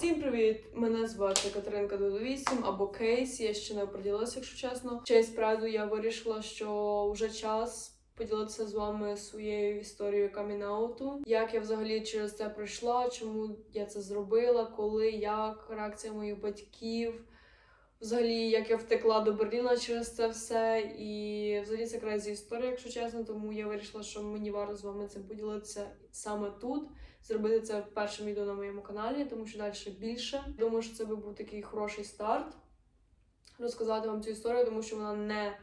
Всім привіт! Мене звати Катеринка Додовісім або Кейс. Я ще не оприділилася, якщо чесно. В честь праду я вирішила, що вже час. Поділитися з вами своєю історією камінауту, як я взагалі через це пройшла, чому я це зробила, коли, як реакція моїх батьків, взагалі, як я втекла до Берліна через це все. І взагалі це крайзі історія, якщо чесно. Тому я вирішила, що мені варто з вами цим поділитися саме тут зробити це першим відео на моєму каналі, тому що далі більше. Думаю, що це би був такий хороший старт. Розказати вам цю історію, тому що вона не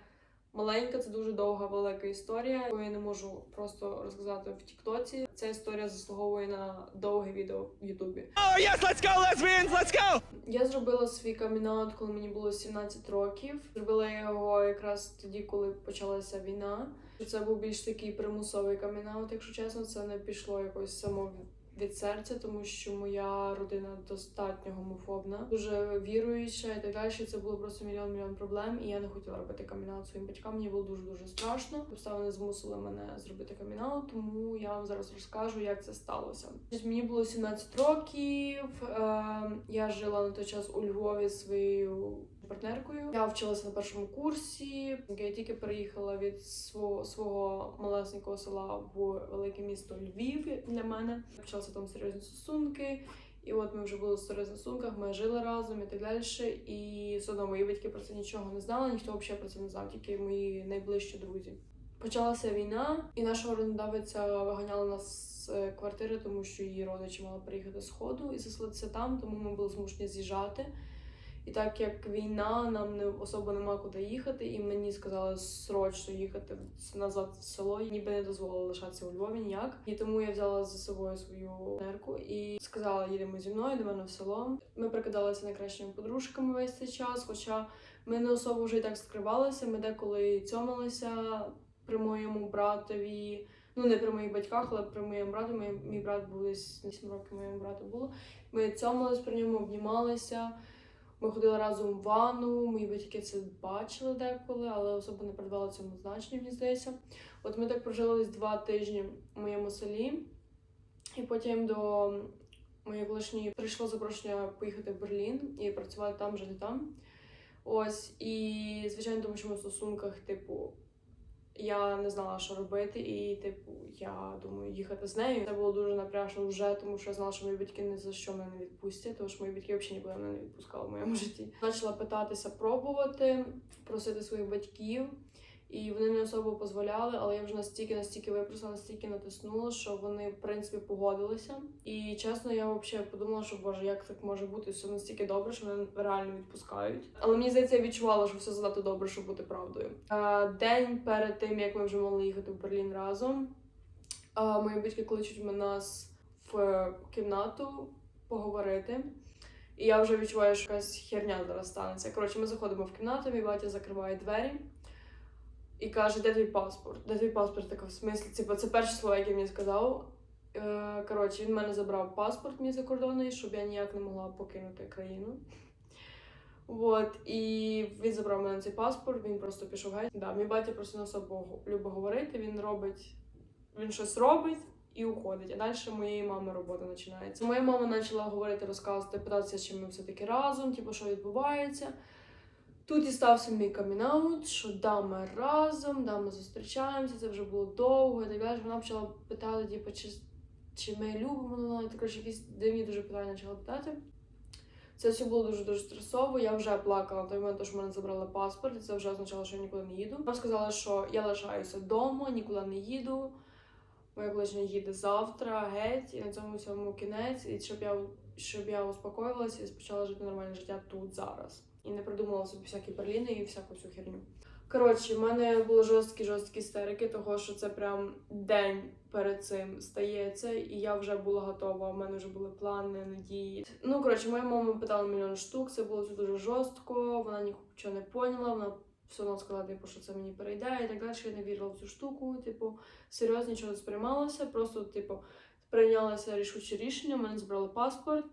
маленька, це дуже довга, велика історія, яку я не можу просто розказати в Тіктоці. Ця історія заслуговує на довге відео в Ютубі. Oh yes, let's go, lesbians, let's go! Я зробила свій камінаут, коли мені було 17 років. Зробила я його якраз тоді, коли почалася війна. Це був більш такий примусовий камінаут, якщо чесно, це не пішло якось само від серця, тому що моя родина достатньо гомофобна, дуже віруюча і так далі. Це було просто мільйон мільйон проблем, і я не хотіла робити камінаут своїм батькам. Мені було дуже дуже страшно. Обставини змусили мене зробити камінаут, тому я вам зараз розкажу, як це сталося. Мені було 17 років. Е, я жила на той час у Львові своєю партнеркою. Я вчилася на першому курсі. Я тільки переїхала від свого свого малесенького села в велике місто Львів для мене. Почалися там серйозні стосунки. І от ми вже були в серйозних стосунках, ми жили разом і так далі. І все одно мої батьки про це нічого не знали, ніхто взагалі про це не знав, тільки мої найближчі друзі. Почалася війна, і нашого орендодавця виганяли нас з е, квартири, тому що її родичі мали приїхати з ходу і заселитися там, тому ми були змушені з'їжджати. І так як війна, нам не особо нема куди їхати, і мені сказали срочно їхати назад в село. Ніби не дозволили лишатися у Львові ніяк. І тому я взяла за собою свою нерку і сказала, їдемо зі мною до мене в село. Ми прикидалися найкращими подружками весь цей час, хоча ми не особо вже і так скривалися. Ми деколи цьомалися при моєму братові. Ну, не при моїх батьках, але при моєму брату. Мій, мій брат був десь 8 років моєму брату було. Ми цьомались при ньому, обнімалися. Ми ходили разом в ванну, мої батьки це бачили деколи, але особо не придавали цьому значення, мені здається. От ми так прожили десь два тижні в моєму селі, і потім до моєї колишньої прийшло запрошення поїхати в Берлін і працювати там, жити там. Ось, і звичайно, тому що ми в стосунках, типу, я не знала, що робити, і, типу, я думаю, їхати з нею. Це було дуже напряжно вже, тому що я знала, що мої батьки не за що мене не відпустять, тому що мої батьки взагалі ніколи мене не відпускали в моєму житті. Почала питатися, пробувати, просити своїх батьків. І вони не особо дозволяли, але я вже настільки, настільки випросила, настільки натиснула, що вони в принципі погодилися. І чесно, я взагалі подумала, що боже, як так може бути, все настільки добре, що вони реально відпускають. Але мені здається, я відчувала, що все занадто добре, щоб бути правдою. День перед тим, як ми вже мали їхати в Берлін разом, мої батьки кличуть мене нас в кімнату поговорити. І я вже відчуваю, що якась херня зараз станеться. Коротше, ми заходимо в кімнату, мій батя закриває двері і каже, де твій паспорт? Де твій паспорт? Така в смислі, типу, це перші слова, які мені сказав. Е, Коротше, він мене забрав паспорт мій закордонний, щоб я ніяк не могла покинути країну. От, і він забрав мене цей паспорт, він просто пішов геть. Да, мій батя просто не особо любить говорити, він робить, він щось робить і уходить. А далі моєї мами робота починається. Моя мама почала говорити, розказувати, питатися, чи ми все-таки разом, типу, що відбувається. Тут і стався мій камінаут, що да, ми разом, да, ми зустрічаємося, це вже було довго і так далі. Вона почала питати, типу, чи, чи ми любимо одного, також якісь дивні дуже питання почала питати. Це все було дуже дуже стресово. Я вже плакала на той момент, що мене забрали паспорт, і це вже означало, що я нікуди не їду. Вона сказала, що я лишаюся вдома, нікуди не їду. Моя колишня їде завтра, геть, і на цьому всьому кінець, і щоб я щоб я успокоїлася і почала жити нормальне життя тут зараз. І не придумала собі всякі Берліни і всяку всю херню. Коротше, в мене були жорсткі жорсткі істерики, того що це прям день перед цим стається, і я вже була готова. У мене вже були плани, надії. Ну коротше, моя мама питала мільйон штук. Це було все дуже жорстко. Вона нічого не поняла. Вона все одно сказала, типу, що це мені перейде і так далі. Я не вірила в цю штуку. Типу, серйозно нічого не сприймалося. Просто, типу, прийнялося рішуче рішення. Мене збрали паспорт.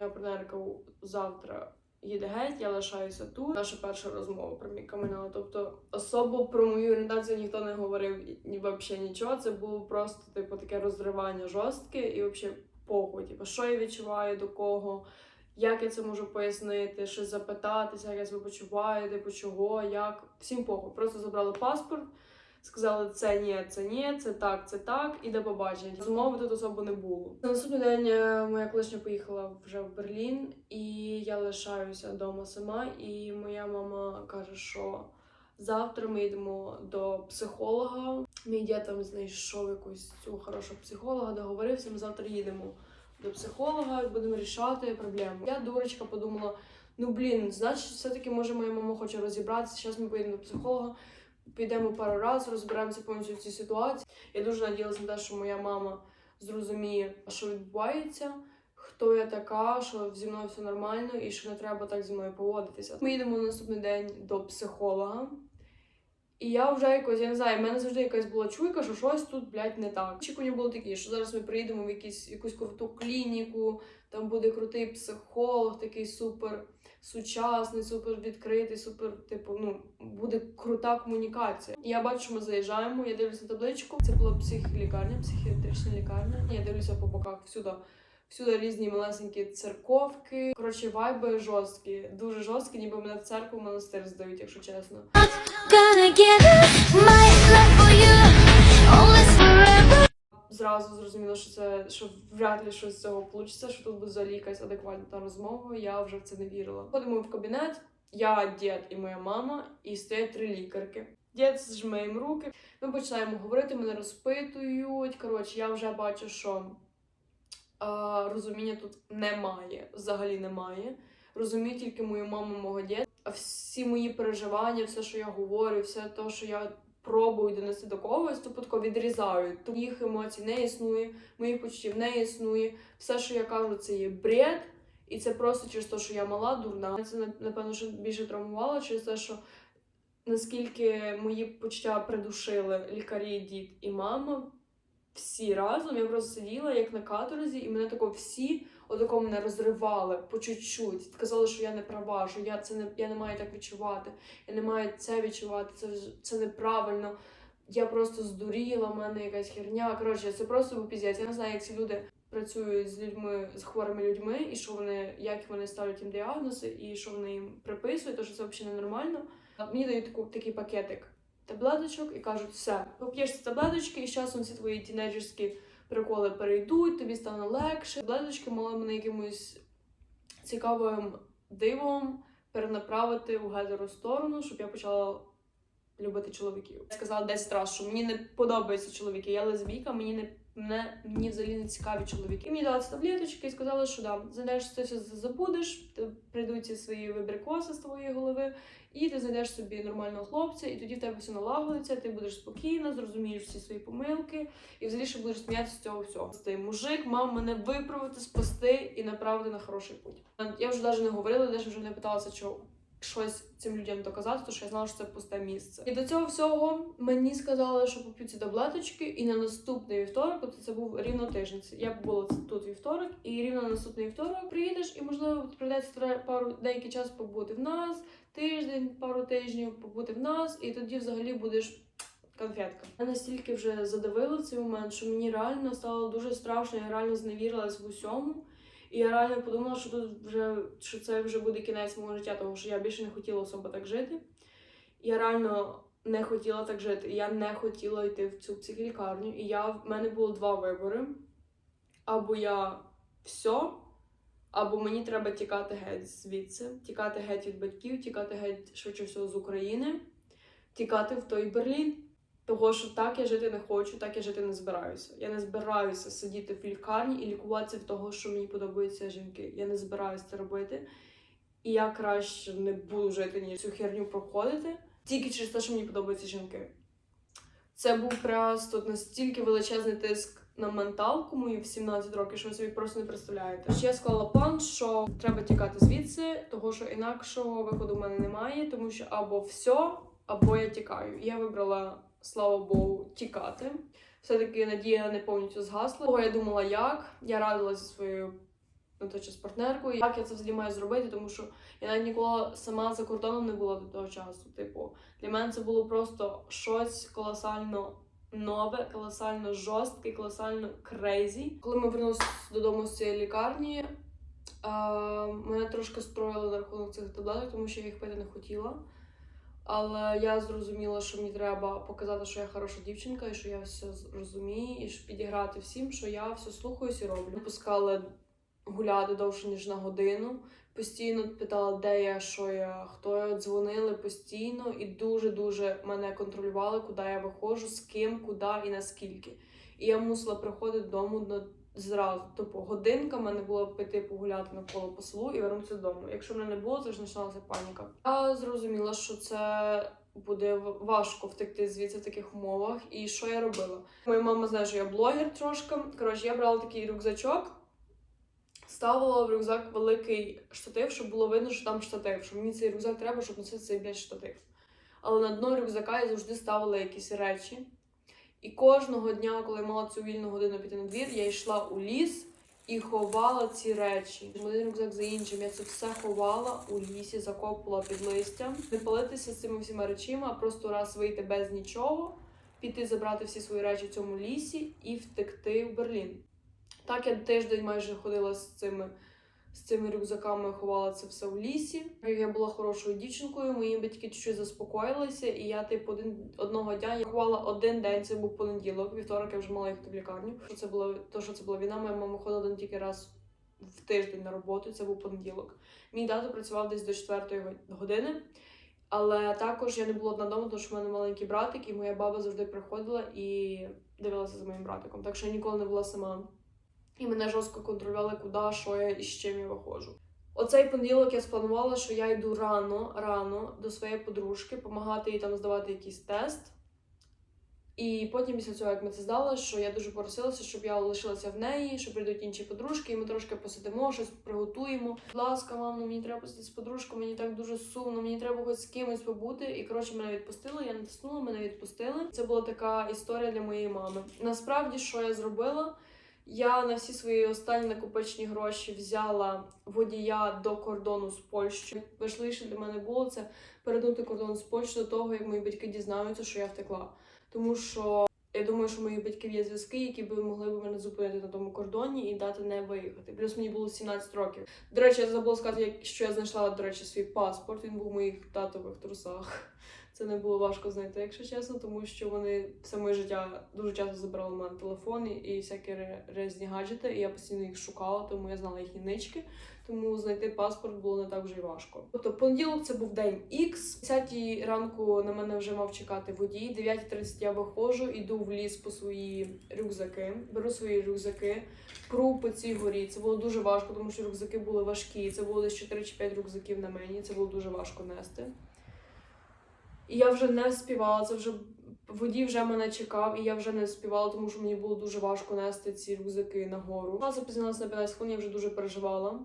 Моя партнерка завтра їде геть, я лишаюся тут. Наша перша розмова про мій камінал. Тобто особо про мою орієнтацію ніхто не говорив ні взагалі нічого. Це було просто типу таке розривання жорстке і взагалі похуй. Типу, що я відчуваю до кого, як я це можу пояснити, щось запитатися, як я себе почуваю, типу чого, як. Всім похуй. Просто забрали паспорт, сказали, це ні, це ні, це так, це так, і до побачення. Розмови тут особо не було. На наступний день е, моя колишня поїхала вже в Берлін, і я лишаюся вдома сама. І моя мама каже, що завтра ми йдемо до психолога. Мій дід там знайшов якусь цю хорошу психолога, договорився. Ми завтра їдемо до психолога будемо рішати проблему. Я дурочка подумала: ну блін, значить, все-таки може моя мама хоче розібратися. Зараз ми поїдемо до психолога. Підемо пару разів, розберемося повністю в цій ситуації. Я дуже надіялася на те, що моя мама зрозуміє, що відбувається, хто я така, що зі мною все нормально і що не треба так зі мною поводитися. Ми їдемо на наступний день до психолога. І я вже якось, я не знаю, в мене завжди якась була чуйка, що щось тут, блядь, не так. Очікування було такі, що зараз ми приїдемо в якісь, якусь круту клініку, там буде крутий психолог, такий супер сучасний, супер відкритий, супер, типу, ну, буде крута комунікація. І я бачу, що ми заїжджаємо, я дивлюся на табличку. Це була психлікарня, психіатрична лікарня. Я дивлюся по боках всюди. Всюди різні малесенькі церковки. Коротше, вайби жорсткі, дуже жорсткі, ніби мене в церкву в монастир здають, якщо чесно. Зразу зрозуміло, що це що вряд ли щось з цього вийде, що тут буде взагалі якась адекватна розмова. Я вже в це не вірила. Ходимо в кабінет, я, дід і моя мама, і стоять три лікарки. Дід зжме їм руки. Ми починаємо говорити, мене розпитують. Коротше, я вже бачу, що а, розуміння тут немає, взагалі немає. Розумію тільки мою маму, мого діда. Всі мої переживання, все, що я говорю, все те, що я пробую донести до когось, то тако відрізають. Тому їх емоцій не існує, моїх почуттів не існує. Все, що я кажу, це є бред. І це просто через те, що я мала, дурна. Це напевно що більше травмувало через те, що наскільки мої почуття придушили лікарі, дід і мама. Всі разом я просто сиділа як на каторзі, і мене тако всі отако мене розривали по чуть-чуть. Казали, що я не права, що я це не я не маю так відчувати, я не маю це відчувати, це це неправильно. Я просто здуріла, в мене якась херня. Коротше, це просто був. Я не знаю, як ці люди працюють з людьми, з хворими людьми, і що вони, як вони ставлять їм діагнози, і що вони їм приписують, то що це взагалі ненормально. Мені дають таку, такий пакетик таблеточок і кажуть, все, поп'єш ці таблеточки, і з часом всі твої тінейджерські приколи перейдуть, тобі стане легше. Таблеточки мали мене якимось цікавим дивом перенаправити в гетеру сторону, щоб я почала любити чоловіків. Я сказала 10 разів, що мені не подобаються чоловіки. Я лесбійка, мені не мене мені взагалі не цікаві чоловіки. І мені дали ці таблеточки і сказали, що да, знайдеш це все забудеш, прийдуть ці свої вибрикоси з твоєї голови, і ти знайдеш собі нормального хлопця, і тоді в тебе все налагодиться, ти будеш спокійна, зрозумієш всі свої помилки, і взагалі ще будеш сміятися з цього всього. Цей мужик мав мене виправити, спасти і направити на хороший путь. Я вже навіть не говорила, навіть вже не питалася, що щось цим людям доказати, тому що я знала, що це пусте місце. І до цього всього мені сказали, що поп'ю ці таблеточки, і на наступний вівторок, от це був рівно тиждень. Я була тут вівторок, і рівно на наступний вівторок приїдеш, і можливо прийдеться пару деякий час побути в нас, тиждень, пару тижнів побути в нас, і тоді взагалі будеш. Конфетка. Я настільки вже задавила цей момент, що мені реально стало дуже страшно, я реально зневірилась в усьому. І я реально подумала, що тут вже що це вже буде кінець мого життя, тому що я більше не хотіла особо так жити. Я реально не хотіла так жити. Я не хотіла йти в цю психлікарню. І я в мене було два вибори: або я все, або мені треба тікати геть звідси, тікати геть від батьків, тікати геть швидше всього з України, тікати в той Берлін. Того, що так я жити не хочу, так я жити не збираюся. Я не збираюся сидіти в лікарні і лікуватися в того, що мені подобаються жінки. Я не збираюся це робити. І я краще не буду жити, ніж цю херню проходити, тільки через те, що мені подобаються жінки. Це був просто настільки величезний тиск на менталку мою в 17 років, що ви собі просто не представляєте. Ще я склала план, що треба тікати звідси, того що інакшого виходу в мене немає, тому що або все, або я тікаю. Я вибрала, слава Богу, тікати. Все-таки надія не повністю згасла. Того я думала, як. Я радилася зі своєю на той час партнеркою, як я це взагалі маю зробити, тому що я навіть ніколи сама за кордоном не була до того часу. Типу, для мене це було просто щось колосально нове, колосально жорстке, колосально крейзі. Коли ми вернулися додому з цієї лікарні, А, мене трошки строїли на рахунок цих таблеток, тому що я їх пити не хотіла. Але я зрозуміла, що мені треба показати, що я хороша дівчинка, і що я все розумію, і ж підіграти всім, що я все слухаюсь і роблю. Пускали гуляти довше, ніж на годину. Постійно питала, де я, що я, хто я, дзвонили постійно і дуже-дуже мене контролювали, куди я виходжу, з ким, куди і наскільки. І я мусила приходити додому на зразу. Тобто годинка мене було піти погуляти навколо по селу і вернутися додому. Якщо мене не було, то ж починалася паніка. Я зрозуміла, що це буде важко втекти звідси в таких умовах. І що я робила? Моя мама знає, що я блогер трошки. Коротше, я брала такий рюкзачок. Ставила в рюкзак великий штатив, щоб було видно, що там штатив. Що мені цей рюкзак треба, щоб носити цей блядь, штатив. Але на дно рюкзака я завжди ставила якісь речі. І кожного дня, коли я мала цю вільну годину піти на двір, я йшла у ліс і ховала ці речі. Один рюкзак за іншим. Я це все ховала у лісі, закопувала під листям. Не палитися з цими всіма речима, а просто раз вийти без нічого, піти забрати всі свої речі в цьому лісі і втекти в Берлін. Так я тиждень майже ходила з цими, з цими рюкзаками, ховала це все в лісі. Я була хорошою дівчинкою, мої батьки чуть-чуть заспокоїлися, і я типу один одного дня я ховала один день. Це був понеділок. Вівторок я вже мала їхати в лікарню. Це було то, що це була війна. Моя мама ходила тільки раз в тиждень на роботу. Це був понеділок. Мій тато працював десь до 4 години. Але також я не була одна вдома, тому що в мене маленький братик, і моя баба завжди приходила і дивилася за моїм братиком. Так що я ніколи не була сама. І мене жорстко контролювали, куди, що я і з чим я виходжу. Оцей понеділок я спланувала, що я йду рано, рано до своєї подружки, допомагати їй там здавати якийсь тест. І потім, після цього, як ми це здали, що я дуже просилася, щоб я лишилася в неї, що прийдуть інші подружки, і ми трошки посидимо, щось приготуємо. Будь ласка, мам, ну мені треба посидіти з подружкою, мені так дуже сумно, мені треба хоч з кимось побути. І коротше мене відпустили. Я натиснула, мене відпустили. Це була така історія для моєї мами. Насправді, що я зробила? Я на всі свої останні накопичені гроші взяла водія до кордону з Польщею. Важливіше для мене було це перетнути кордон з Польщею до того, як мої батьки дізнаються, що я втекла. Тому що я думаю, що у моїх батьків є зв'язки, які би могли б мене зупинити на тому кордоні і дати не виїхати. Плюс мені було 17 років. До речі, я забула сказати, що я знайшла, до речі, свій паспорт. Він був в моїх татових трусах. Це не було важко знайти, якщо чесно, тому що вони все моє життя дуже часто забирали в мене телефон і- всякі різні гаджети, і я постійно їх шукала, тому я знала їхні нички. Тому знайти паспорт було не так вже й важко. Тобто понеділок це був день X. 10 ранку на мене вже мав чекати водій. 9.30 я виходжу, іду в ліс по свої рюкзаки, беру свої рюкзаки, пру по цій горі. Це було дуже важко, тому що рюкзаки були важкі. Це було десь 4 чи 5 рюкзаків на мені. Це було дуже важко нести. І я вже не співала, це вже водій вже мене чекав, і я вже не співала, тому що мені було дуже важко нести ці рюкзаки нагору. Я запізнилася на 15 хвилин, я вже дуже переживала.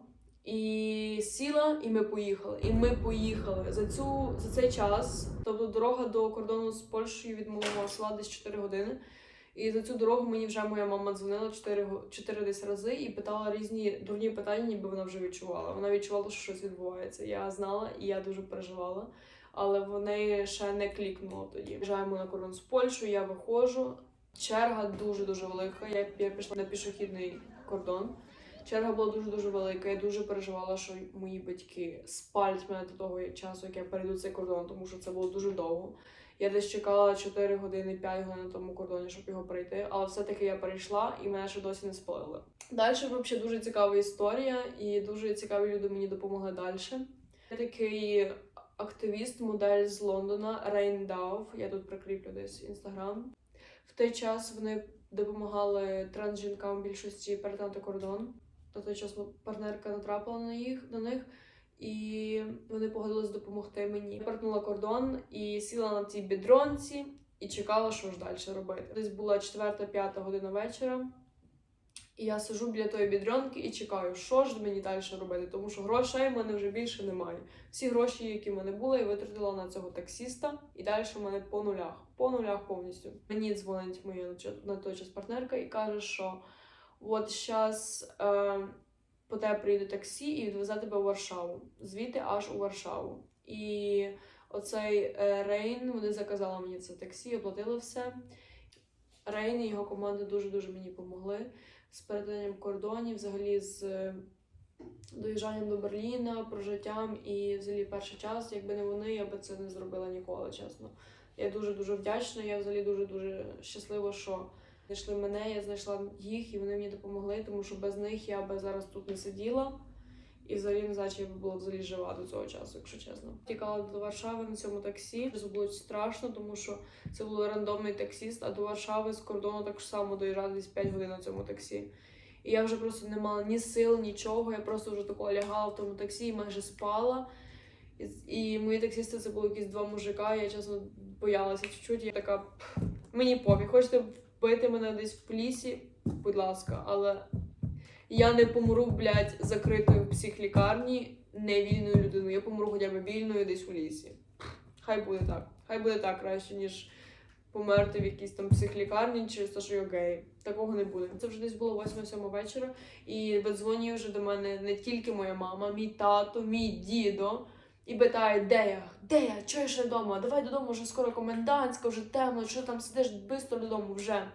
І сіла, і ми поїхали. І ми поїхали за цю за цей час. Тобто дорога до кордону з Польщею від мого села десь 4 години. І за цю дорогу мені вже моя мама дзвонила 4, го- 4 десь рази і питала різні дурні питання, ніби вона вже відчувала. Вона відчувала, що щось відбувається. Я знала і я дуже переживала. Але вони ще не клікнуло тоді. Приїжджаємо на кордон з Польщею, я виходжу. Черга дуже дуже велика. Я, я пішла на пішохідний кордон. Черга була дуже дуже велика. Я дуже переживала, що мої батьки спалять мене до того часу, як я перейду цей кордон, тому що це було дуже довго. Я десь чекала 4 години, 5 годин на тому кордоні, щоб його пройти, але все-таки я перейшла і мене ще досі не спалили. Далі взагалі дуже цікава історія, і дуже цікаві люди мені допомогли далі. Такий активіст, модель з Лондона Рейн Дав. Я тут прикріплю десь інстаграм. В той час вони допомагали трансжінкам більшості перетнати кордон. На той час партнерка натрапила на їх на них, і вони погодились допомогти мені. Я перетнула кордон і сіла на цій бідронці і чекала, що ж далі робити. Десь була 4-5 година вечора. І я сижу біля тої бідронки і чекаю, що ж мені далі робити, тому що грошей в мене вже більше немає. Всі гроші, які в мене були, я витратила на цього таксіста, і далі в мене по нулях, по нулях повністю. Мені дзвонить моя на той час партнерка і каже, що от зараз е, по тебе приїде таксі і відвезе тебе в Варшаву, звідти аж у Варшаву. І оцей е, Рейн, вони заказали мені це таксі, оплатили все. Рейн і його команда дуже-дуже мені допомогли з перетинанням кордонів, взагалі з доїжджанням до Берліна, прожиттям і взагалі перший час, якби не вони, я би це не зробила ніколи, чесно. Я дуже дуже вдячна. Я взагалі дуже дуже щаслива, що знайшли мене, я знайшла їх, і вони мені допомогли, тому що без них я би зараз тут не сиділа. І взагалі не знаю, чи я була взагалі жива до цього часу, якщо чесно. Тікала до Варшави на цьому таксі. Це було страшно, тому що це був рандомний таксіст, а до Варшави з кордону так само доїжджати десь 5 годин на цьому таксі. І я вже просто не мала ні сил, нічого. Я просто вже такого лягала в тому таксі і майже спала. І, і мої таксісти це були якісь два мужика. Я чесно боялася чуть-чуть. Я така мені пофіг, хочете вбити мене десь в лісі, будь ласка, але я не помру, блядь, закритою психлікарні невільною людиною. Я помру хоча б вільною десь у лісі. Хай буде так. Хай буде так краще, ніж померти в якійсь там психлікарні через те, що я гей. Такого не буде. Це вже десь було 8-7 вечора, і видзвонює вже до мене не тільки моя мама, мій тато, мій дідо. І питає, де я? Де я? Чого я ще вдома? Давай додому, вже скоро комендантська, вже темно, що там сидиш, бистро додому вже.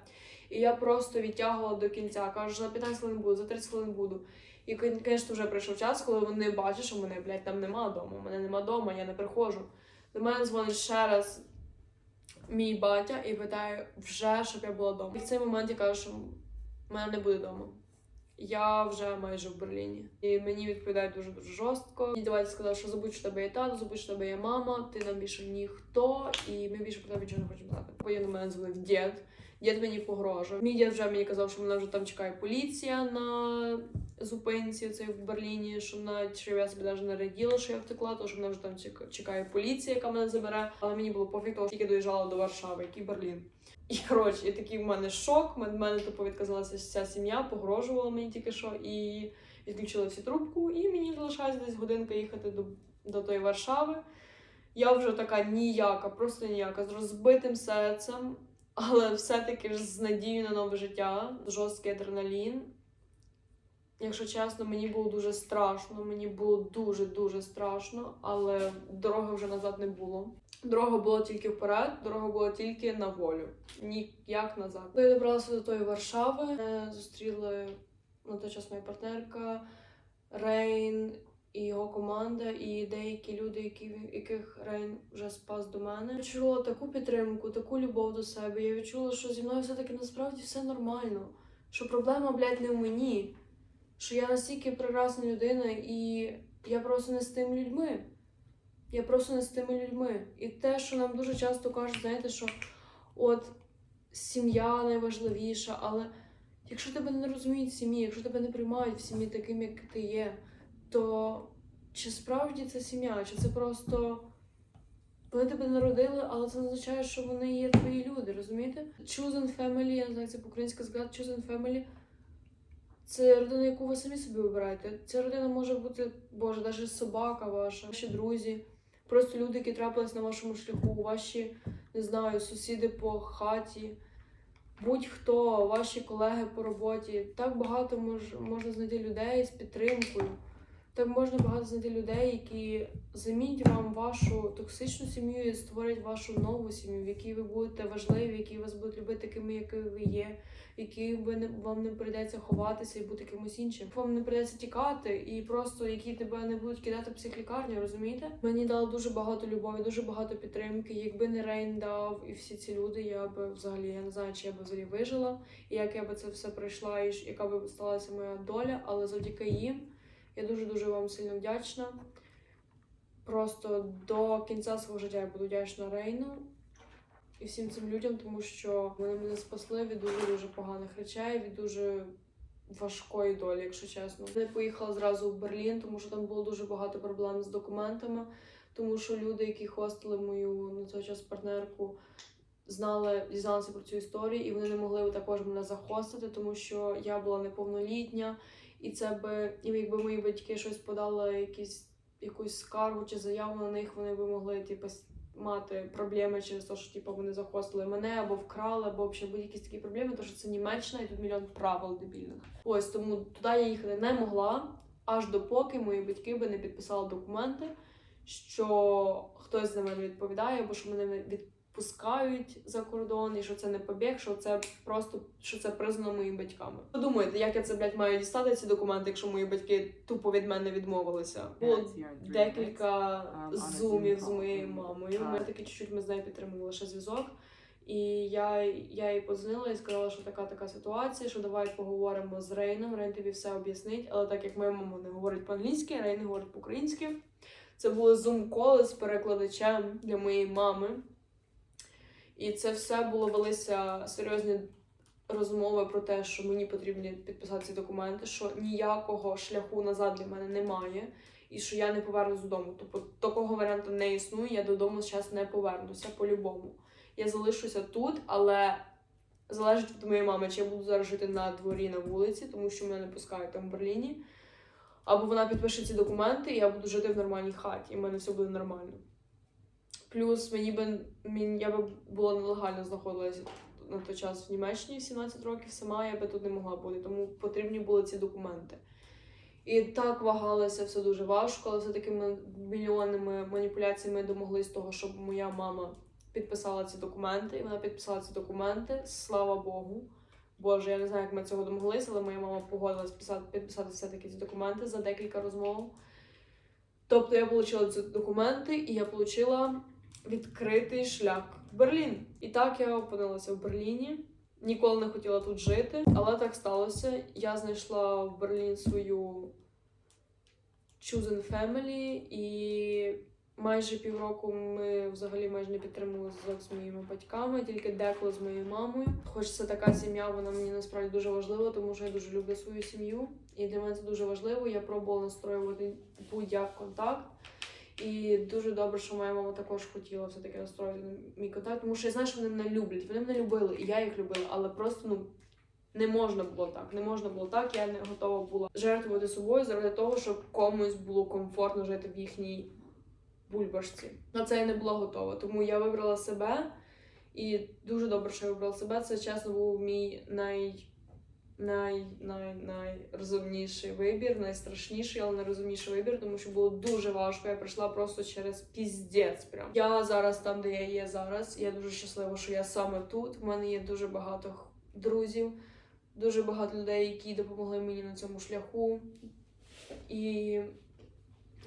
І я просто відтягувала до кінця. Кажу, за 15 хвилин буду, за 30 хвилин буду. І, звісно, вже прийшов час, коли вони бачать, що мене, блядь, там нема вдома. Мене нема вдома, я не приходжу. До мене дзвонить ще раз мій батя і питає, вже щоб я була вдома. І в цей момент я кажу, що мене не буде вдома. Я вже майже в Берліні. І мені відповідають дуже дуже жорстко. Мені давайте сказав, що забудь, що тебе є тато, забудь, що тебе є мама, ти нам більше ніхто, і ми більше про тебе нічого не хочемо знати. Потім до мене дзвонив дід. Дід мені погрожував. Мій дід вже мені казав, що мене вже там чекає поліція на зупинці цей в Берліні, що вона що я собі навіть не раділа, що я втекла, тому що мене вже там чека- чекає поліція, яка мене забере. Але мені було пофіг, того, що тільки доїжджала до Варшави, який Берлін. І коротше, і такий в мене шок. Від мене тупо відказалася вся сім'я, погрожувала мені тільки що і відключили всі трубку. І мені залишається десь годинка їхати до, до тої Варшави. Я вже така ніяка, просто ніяка, з розбитим серцем, але все-таки ж з надією на нове життя, жорсткий адреналін. Якщо чесно, мені було дуже страшно, мені було дуже-дуже страшно, але дороги вже назад не було. Дорога була тільки вперед, дорога була тільки на волю, ніяк назад. Коли я добралася до тої Варшави, мене зустріли на той час моя партнерка Рейн і його команда, і деякі люди, які, яких Рейн вже спас до мене. Я відчула таку підтримку, таку любов до себе. Я відчула, що зі мною все-таки насправді все нормально. Що проблема, блядь, не в мені. Що я настільки прекрасна людина, і я просто не з тими людьми. Я просто не з тими людьми. І те, що нам дуже часто кажуть, знаєте, що от сім'я найважливіша, але якщо тебе не розуміють в сім'ї, якщо тебе не приймають в сім'ї таким, як ти є, то чи справді це сім'я, чи це просто вони тебе народили, але це означає, що вони є твої люди, розумієте? Chosen family, я не знаю, це по-українськи сказати, chosen family це родина, яку ви самі собі вибираєте. Ця родина може бути, боже, навіть собака ваша, ваші друзі, просто люди, які трапились на вашому шляху, ваші, не знаю, сусіди по хаті, будь-хто, ваші колеги по роботі. Так багато мож, можна знайти людей з підтримкою. Так можна багато знайти людей, які замінять вам вашу токсичну сім'ю і створять вашу нову сім'ю, в якій ви будете важливі, в якій вас будуть любити такими, якими ви є, в якій ви не вам не прийдеться ховатися і бути кимось іншим. Вам не прийдеться тікати, і просто які тебе не будуть кидати в психлікарню, розумієте? Мені дало дуже багато любові, дуже багато підтримки. Якби не Рейн дав і всі ці люди, я би взагалі я не знаю, чи я би взагалі вижила, і як я би це все пройшла, і яка би сталася моя доля, але завдяки їм. Я дуже дуже вам сильно вдячна. Просто до кінця свого життя я буду вдячна Рейну і всім цим людям, тому що вони мене спасли від дуже дуже поганих речей, від дуже важкої долі, якщо чесно. Я поїхала зразу в Берлін, тому що там було дуже багато проблем з документами, тому що люди, які хостили мою на той час партнерку, знали, дізналися про цю історію, і вони не могли також мене захостити, тому що я була неповнолітня. І це би, і якби мої батьки щось подали, якісь якусь скаргу чи заяву на них, вони би могли типу, мати проблеми через те, що типу, вони захостили мене або вкрали, або взагалі будь-якісь такі проблеми, тому що це Німеччина і тут мільйон правил дебільних. Ось тому туди я їхати не могла, аж допоки мої батьки би не підписали документи, що хтось за мене відповідає, або що мене від пускають за кордон, і що це не побіг, що це просто що це признано моїми батьками. Подумайте, як я це блядь, маю дістати ці документи, якщо мої батьки тупо від мене відмовилися. Було декілька зумів з моєю мамою. Ми таки чуть-чуть ми з нею підтримували ще зв'язок. І я, я їй подзвонила і сказала, що така така ситуація, що давай поговоримо з Рейном. Рейн тобі все об'яснить. Але так як моя мама не говорить по-англійськи, Рейн говорить по-українськи. Це були зум-коли з перекладачем для моєї мами. І це все було велися серйозні розмови про те, що мені потрібно підписати ці документи, що ніякого шляху назад для мене немає, і що я не повернусь додому. Тобто такого варіанту не існує, я додому зараз не повернуся по-любому. Я залишуся тут, але залежить від моєї мами, чи я буду зараз жити на дворі на вулиці, тому що мене не пускають там в Берліні. Або вона підпише ці документи, і я буду жити в нормальній хаті, і в мене все буде нормально. Плюс мені би мені, я би була нелегально знаходилася на той час в Німеччині 17 років сама, я би тут не могла бути, тому потрібні були ці документи. І так вагалося все дуже важко, але все такими мільйонними маніпуляціями домоглись того, щоб моя мама підписала ці документи, і вона підписала ці документи, слава Богу. Боже, я не знаю, як ми цього домоглися, але моя мама погодилась писати, підписати все-таки ці документи за декілька розмов. Тобто я отримала ці документи, і я отримала відкритий шлях в Берлін. І так я опинилася в Берліні. Ніколи не хотіла тут жити, але так сталося. Я знайшла в Берлін свою chosen family, і майже півроку ми взагалі майже не підтримували з моїми батьками, тільки деколи з моєю мамою. Хоч це така сім'я, вона мені насправді дуже важлива, тому що я дуже люблю свою сім'ю. І для мене це дуже важливо. Я пробувала настроювати будь-як контакт. І дуже добре, що моя мама також хотіла все-таки настроїти мій контакт, тому що я знаю, що вони мене люблять. Вони мене любили, і я їх любила, але просто ну не можна було так. Не можна було так. Я не готова була жертвувати собою заради того, щоб комусь було комфортно жити в їхній бульбашці. На це я не була готова. Тому я вибрала себе, і дуже добре, що я вибрала себе. Це чесно був мій най. Най, най, найрозумніший вибір, найстрашніший, але найрозумніший вибір, тому що було дуже важко. Я пройшла просто через піздець. Прям я зараз там, де я є зараз. Я дуже щаслива, що я саме тут. У мене є дуже багато друзів, дуже багато людей, які допомогли мені на цьому шляху, і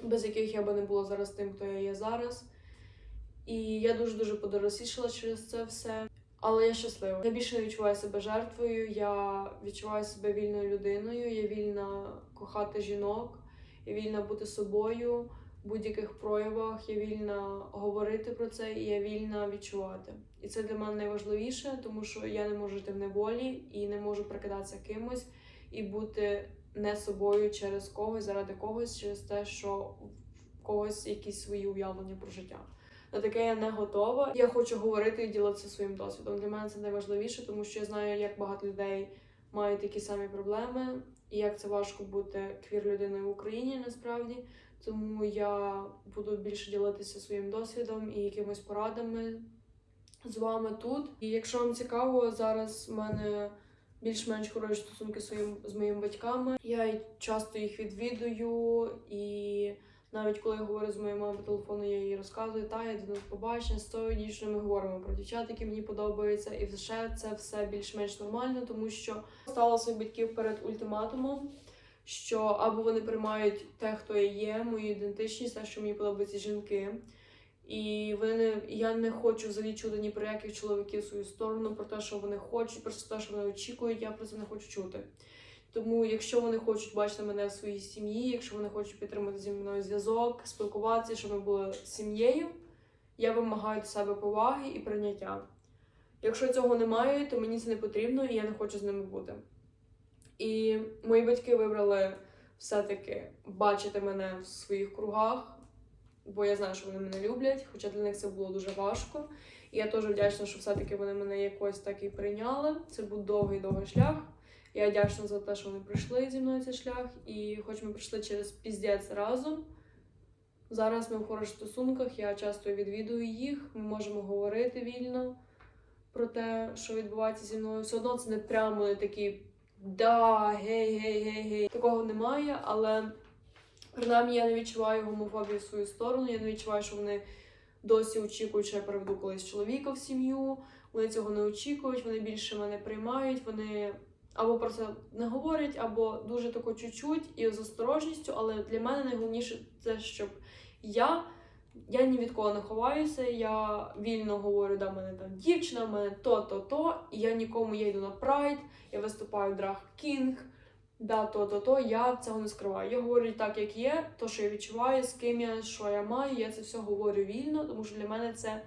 без яких я би не була зараз тим, хто я є зараз. І я дуже дуже подорослішала через це все. Але я щаслива. Я більше не відчуваю себе жертвою. Я відчуваю себе вільною людиною. Я вільна кохати жінок, я вільна бути собою в будь-яких проявах. Я вільна говорити про це, і я вільна відчувати. І це для мене найважливіше, тому що я не можу жити в неволі і не можу прикидатися кимось і бути не собою через когось, заради когось, через те, що в когось якісь свої уявлення про життя. На таке я не готова. Я хочу говорити і ділитися своїм досвідом. Для мене це найважливіше, тому що я знаю, як багато людей мають такі самі проблеми, і як це важко бути квір-людиною в Україні насправді. Тому я буду більше ділитися своїм досвідом і якимись порадами з вами тут. І якщо вам цікаво, зараз в мене більш-менш хороші стосунки своїм, з моїми батьками. Я часто їх відвідую і. Навіть коли я говорю з моєю мамою по телефону, я їй розказую, та я на побачення з тою дівчиною, ми говоримо про дівчат, які мені подобаються, і ще це все більш-менш нормально, тому що стала своїх батьків перед ультиматумом, що або вони приймають те, хто я є, мою ідентичність, те, що мені подобаються жінки. І вони не, я не хочу взагалі чути ні про яких чоловіків свою сторону, про те, що вони хочуть, про те, що вони очікують, я про це не хочу чути. Тому, якщо вони хочуть бачити мене в своїй сім'ї, якщо вони хочуть підтримати зі мною зв'язок, спілкуватися, щоб ми були сім'єю, я вимагаю до себе поваги і прийняття. Якщо цього немає, то мені це не потрібно і я не хочу з ними бути. І мої батьки вибрали все-таки бачити мене в своїх кругах, бо я знаю, що вони мене люблять, хоча для них це було дуже важко. І я теж вдячна, що все-таки вони мене якось так і прийняли. Це був довгий довгий шлях. Я вдячна за те, що вони пройшли зі мною цей шлях, і хоч ми пройшли через піздець разом. Зараз ми в хороших стосунках, я часто відвідую їх, ми можемо говорити вільно про те, що відбувається зі мною. Все одно це не прямо не такі да, гей, гей, гей, гей. Такого немає, але принаймні я не відчуваю гомофобію в свою сторону, я не відчуваю, що вони досі очікують, що я приведу колись чоловіка в сім'ю. Вони цього не очікують, вони більше мене приймають, вони або про це не говорять, або дуже тако чуть-чуть і з осторожністю. Але для мене найголовніше це, щоб я. Я ні від кого не ховаюся, я вільно говорю, да, в мене там дівчина, в мене то, то, то, і я нікому я йду на прайд, я виступаю в Drag King, да, то, то, то, я цього не скриваю. Я говорю так, як є, то, що я відчуваю, з ким я, що я маю, я це все говорю вільно, тому що для мене це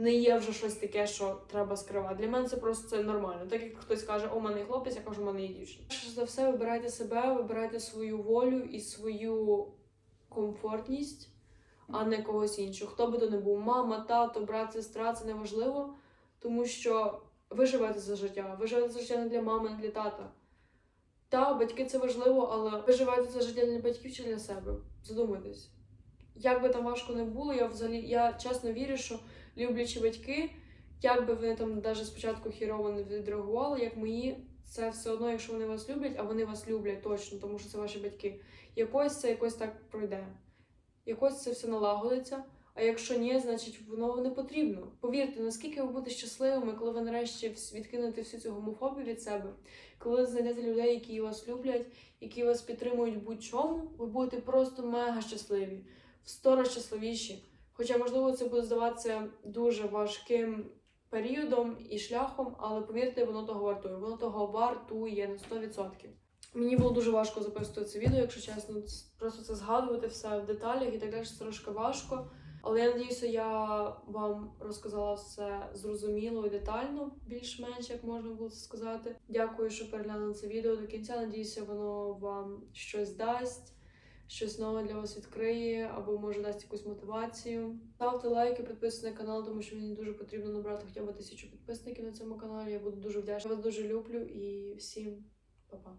не є вже щось таке, що треба скривати. Для мене це просто це нормально. Так як хтось каже, у мене хлопець, я кажу, у мене є дівчина. Перше за все, вибирайте себе, вибирайте свою волю і свою комфортність, а не когось іншого. Хто би то не був, мама, тато, брат, сестра, це не важливо, тому що ви живете за життя. Ви живете за життя не для мами, не для тата. Та, батьки це важливо, але ви живете це життя для батьків чи для себе. Задумайтесь. Як би там важко не було, я взагалі я чесно вірю, що люблячі батьки, як би вони там навіть спочатку хірово не відреагували, як мої, це все одно, якщо вони вас люблять, а вони вас люблять точно, тому що це ваші батьки. Якось це якось так пройде. Якось це все налагодиться. А якщо ні, значить воно не потрібно. Повірте, наскільки ви будете щасливими, коли ви нарешті відкинете всю цю гомофобію від себе, коли знайдете людей, які вас люблять, які вас підтримують в будь-чому, ви будете просто мега щасливі, в сто раз щасливіші. Хоча, можливо, це буде здаватися дуже важким періодом і шляхом, але повірте, воно того вартує. Воно того вартує на 100%. Мені було дуже важко записувати це відео, якщо чесно. Просто це згадувати все в деталях і так далі це трошки важко. Але я надіюся, я вам розказала все зрозуміло і детально, більш-менш як можна було це сказати. Дякую, що переглянули це відео до кінця. Надіюся, воно вам щось дасть, щось нове для вас відкриє, або може дасть якусь мотивацію. Ставте лайки, підписуйтесь на канал, тому що мені дуже потрібно набрати хоча б тисячу підписників на цьому каналі. Я буду дуже вдячна. Я вас дуже люблю і всім па-па.